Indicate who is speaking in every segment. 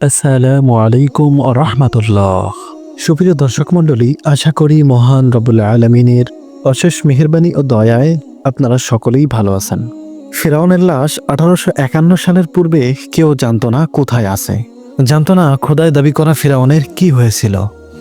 Speaker 1: আসসালামু আলাইকুম রহমতুল্লাহ। সুপ্রিয় দর্শক মণ্ডলী, আশা করি মহান রবুল আলমিনের অশেষ মেহরবানি ও দয়ায় আপনারা সকলেই ভালো আছেন। ফেরাউনের লাশ আঠারোশো একান্ন সালের পূর্বে কেউ জানত না কোথায় আছে। জানত না খোদায় দাবি করা ফেরাউনের কি হয়েছিল।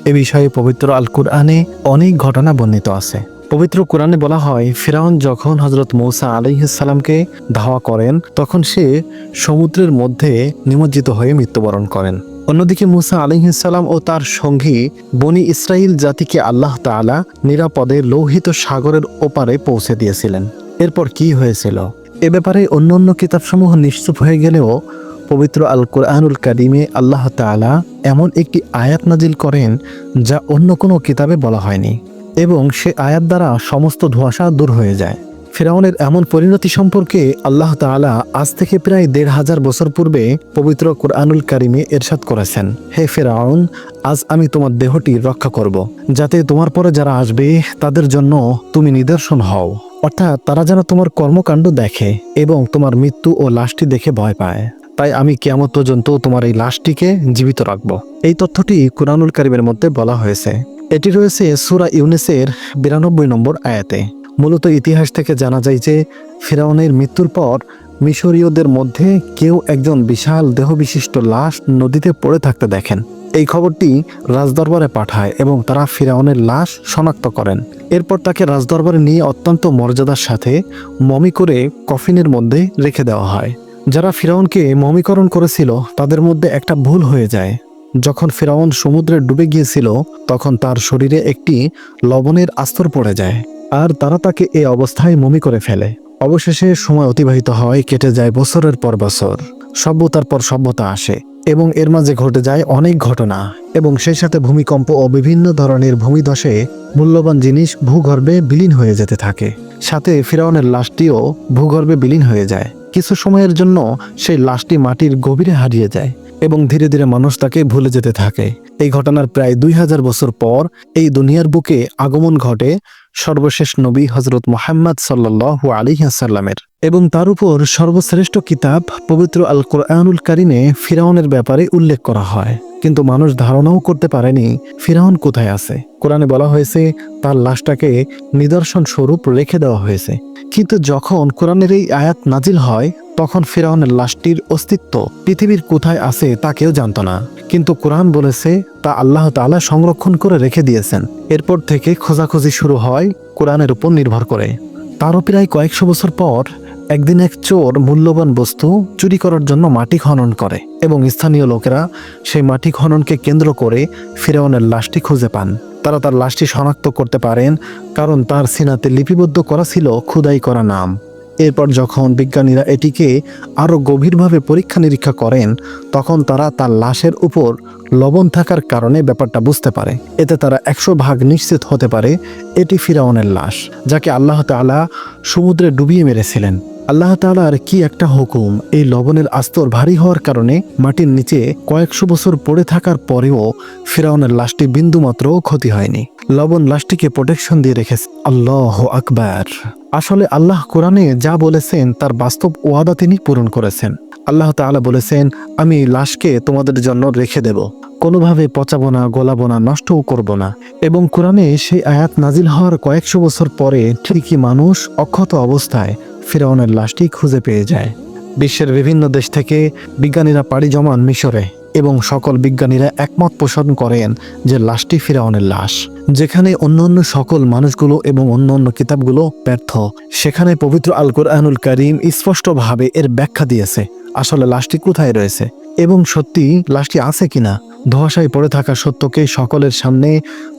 Speaker 1: এ বিষয়ে পবিত্র আল কুরআনে অনেক ঘটনা বর্ণিত আছে। পবিত্র কোরআনে বলা হয়, ফেরাউন যখন হজরত মৌসা আলাইসাল্লামকে ধাওয়া করেন, তখন সে সমুদ্রের মধ্যে নিমজ্জিত হয়ে মৃত্যুবরণ করেন। অন্যদিকে মুসা আলিহিসাল্লাম ও তার সঙ্গী বনি ইসরাইল জাতিকে আল্লাহ তাআলা নিরাপদে লৌহিত সাগরের ওপারে পৌঁছে দিয়েছিলেন। এরপর কি হয়েছিল? এ ব্যাপারে অন্য অন্য কিতাবসমূহ নিশ্চুপ হয়ে গেলেও পবিত্র আল কোরআনুল কাদিমে আল্লাহ তাআলা এমন একটি আয়াত নাজিল করেন যা অন্য কোনো কিতাবে বলা হয়নি। এবং সে আয়াত দ্বারা সমস্ত ধোঁয়াশা দূর হয়ে যায়। ফেরাউনের এমন পরিণতি সম্পর্কে আল্লাহ তাআলা আজ থেকে প্রায় দেড় হাজার বছর পূর্বে পবিত্র কোরআনুল কারিমে এরশাদ করেছেন। হে ফেরাউন, আজ আমি তোমার দেহটি রক্ষা করব, যাতে তোমার পরে যারা আসবে, তাদের জন্য তুমি নিদর্শন হও। অর্থাৎ তারা যেন তোমার কর্মকাণ্ড দেখে এবং তোমার মৃত্যু ও লাশটি দেখে ভয় পায়। তাই আমি কেমন পর্যন্ত তোমার এই লাশটিকে জীবিত রাখব। এই তথ্যটি কোরআনুল কারিমের মধ্যে বলা হয়েছে। এটি রয়েছে সুরা ইউনিসের বিরানব্বই নম্বর আয়াতে। মূলত ইতিহাস থেকে জানা যায় যে, ফিরাউনের মৃত্যুর পর মিশরীয়দের মধ্যে কেউ একজন বিশাল দেহবিশিষ্ট লাশ নদীতে পড়ে থাকতে দেখেন। এই খবরটি রাজদরবারে পাঠায় এবং তারা ফিরাউনের লাশ শনাক্ত করেন। এরপর তাকে রাজদরবারে নিয়ে অত্যন্ত মর্যাদার সাথে মমি করে কফিনের মধ্যে রেখে দেওয়া হয়। যারা ফিরাউনকে মমিকরণ করেছিল, তাদের মধ্যে একটা ভুল হয়ে যায়। যখন ফেরাউন সমুদ্রে ডুবে গিয়েছিল, তখন তার শরীরে একটি লবণের আস্তর পড়ে যায়, আর তারা তাকে এই অবস্থায় মমি করে ফেলে। অবশেষে সময় অতিবাহিত হয়, কেটে যায় বছরের পর বছর। সভ্যতার পর সভ্যতা আসে, এবং এর মাঝে ঘটে যায় অনেক ঘটনা, এবং সেই সাথে ভূমিকম্প ও বিভিন্ন ধরনের ভূমিধসে মূল্যবান জিনিস ভূগর্ভে বিলীন হয়ে যেতে থাকে। সাথে ফিরাউনের লাশটিও ভূগর্ভে বিলীন হয়ে যায়। কিছু সময়ের জন্য সেই লাশটি মাটির গভীরে হারিয়ে যায় এবং ধীরে ধীরে মানুষ তাকে ভুলে যেতে থাকে। এই ঘটনার প্রায় দুই হাজার বছর পর এই দুনিয়ার বুকে আগমন ঘটে সর্বশেষ নবী হজরত মোহাম্মদ সাল্লাহ আলিহাসাল্লামের এবং তার উপর সর্বশ্রেষ্ঠ কিতাব পবিত্র আল কোরআনুল কারিনে ফিরাউনের ব্যাপারে উল্লেখ করা হয়। কিন্তু মানুষ ধারণাও করতে পারেনি ফিরাউন কোথায় আছে। কোরআনে বলা হয়েছে, তার লাশটাকে নিদর্শন স্বরূপ রেখে দেওয়া হয়েছে। কিন্তু যখন কোরআনের এই আয়াত নাজিল হয় তখন ফিরাউনের লাশটির অস্তিত্ব পৃথিবীর কোথায় আছে তা কেউ জানত না। কিন্তু কোরআন বলেছে, তা আল্লাহ তাআলা সংরক্ষণ করে রেখে দিয়েছেন। এরপর থেকে খোঁজাখুঁজি শুরু হয় কোরআনের উপর নির্ভর করে। তারও প্রায় কয়েকশো বছর পর একদিন এক চোর মূল্যবান বস্তু চুরি করার জন্য মাটি খনন করে এবং স্থানীয় লোকেরা সেই মাটি খননকে কেন্দ্র করে ফিরাউনের লাশটি খুঁজে পান। তারা তার লাশটি শনাক্ত করতে পারেন, কারণ তার সিনাতে লিপিবদ্ধ করা ছিল খুদাই করা নাম। এরপর যখন বিজ্ঞানীরা এটিকে আরও গভীরভাবে পরীক্ষা নিরীক্ষা করেন, তখন তারা তার লাশের উপর লবণ থাকার কারণে ব্যাপারটা বুঝতে পারে। এতে তারা একশো ভাগ নিশ্চিত হতে পারে এটি ফিরাউনের লাশ, যাকে আল্লাহ তালা সমুদ্রে ডুবিয়ে মেরেছিলেন। আল্লাহ তাআলার কি একটা হুকুম? এই লবণের আস্তর ভারী হওয়ার কারণে মাটির নিচে কয়েকশো বছর পড়ে থাকার পরেও ফিরাউনের লাশটি বিন্দুমাত্র ক্ষতি হয়নি। লবণ লাশটিকে প্রোটেকশন দিয়ে রেখেছে আল্লাহ আকবার। আসলে আল্লাহ কোরআনে যা বলেছেন, তার বাস্তব ওয়াদা তিনি পূরণ করেছেন। আল্লাহ তাআলা বলেছেন, আমি লাশকে তোমাদের জন্য রেখে দেব। কোনোভাবে পচাবো না, গলাবো না, নষ্টও করব না। এবং কোরআনে সেই আয়াত নাজিল হওয়ার কয়েকশো বছর পরে ঠিকই মানুষ অক্ষত অবস্থায় ফিরাউনের লাশটি খুঁজে পেয়ে যায়। বিশ্বের বিভিন্ন দেশ থেকে বিজ্ঞানীরা পাড়ি জমান মিশরে এবং সকল বিজ্ঞানীরা একমত পোষণ করেন যে লাশটি ফিরাউনের লাশ। যেখানে অন্য অন্য সকল মানুষগুলো এবং অন্য অন্য কিতাবগুলো ব্যর্থ, সেখানে পবিত্র আল কোরআনুল করিম স্পষ্টভাবে এর ব্যাখ্যা দিয়েছে, আসলে লাশটি কোথায় রয়েছে। এবং সত্যি লাশটি আছে কিনা, ধোয়াশায় পড়ে থাকা সত্যকে সকলের সামনে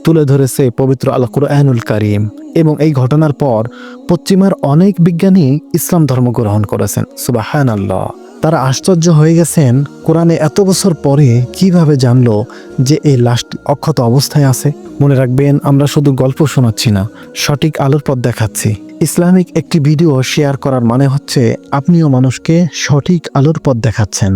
Speaker 1: তুলে ধরেছে পবিত্র আল কোরআনুল করিম এবং এই ঘটনার পর পশ্চিমার অনেক বিজ্ঞানী ইসলাম ধর্ম গ্রহণ করেছেন। সুবাহান আল্লাহ তারা আশ্চর্য হয়ে গেছেন, কোরআনে এত বছর পরে কীভাবে জানলো যে এই লাশটি অক্ষত অবস্থায় আছে? মনে রাখবেন, আমরা শুধু গল্প শোনাচ্ছি না, সঠিক আলোর পথ দেখাচ্ছি। ইসলামিক একটি ভিডিও শেয়ার করার মানে হচ্ছে আপনিও মানুষকে সঠিক আলোর পথ দেখাচ্ছেন।